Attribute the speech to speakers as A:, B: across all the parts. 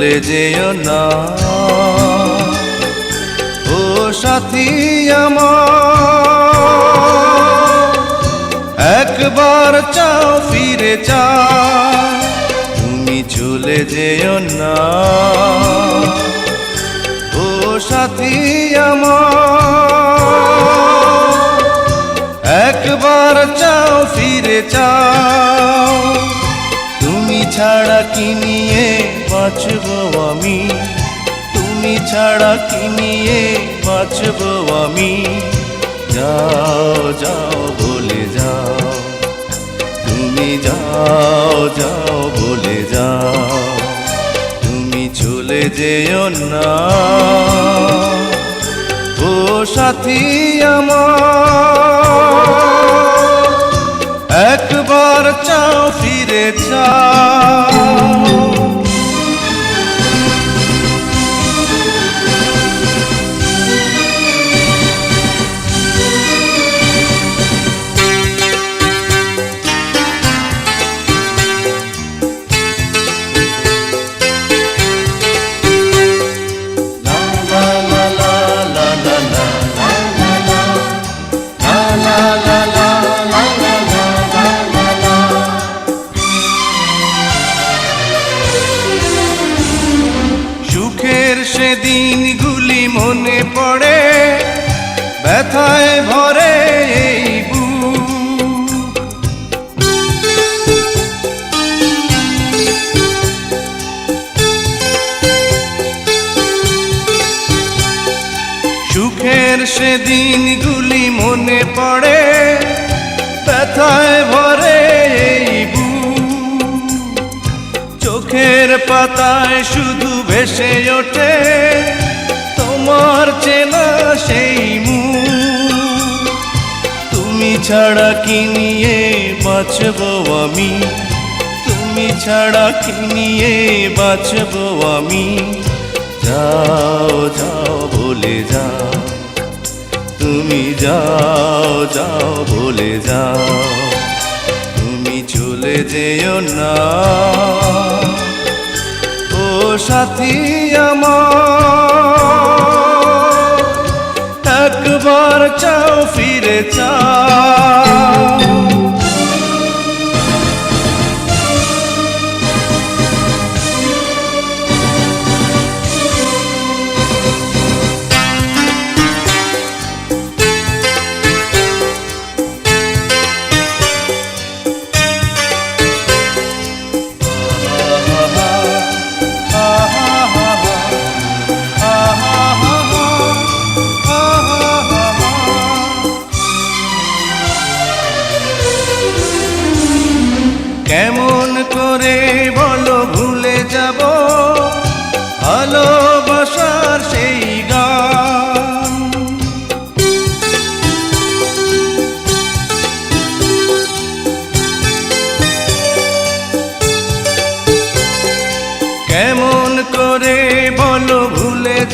A: যেও না। ও সাথী আমার, একবার চাও ফিরে চাও তুমি চলে যেও না। ও সাথী আমার, একবার চাও ফিরে চাও তুমি ছাড়া কি নিয়ে বাঁচব আমি? তুমি ছাড়া কি নিয়ে বাঁচব আমি? যাও যাও বলে যাও। তুমি যাও যাও বলে যাও। তুমি চলে যেও না। ও সাথী আমার। মনে পড়ে, ব্যথায় ভরে। সুখের সে দিনগুলি মনে পড়ে, ব্যথায় ভরে চোখের পাতায় শুধু ভেসে ওঠে তোমার চেনা সেই মুখ। তুমি ছাড়া কি নিয়ে বাঁচব আমি? তুমি ছাড়া কি নিয়ে বাঁচব আমি? যাও যাও বলে যাও। তুমি যাও যাও বলে যাও। তুমি চলে যেও না। ও সাথী আমার। চাও ফিরে চাও।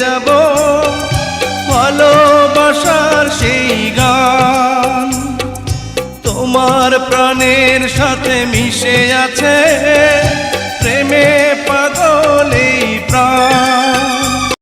A: যাব ভালোবাসার সেই গান। তোমার প্রাণের সাথে মিশে আছে প্রেমে পাগল এই প্রাণ।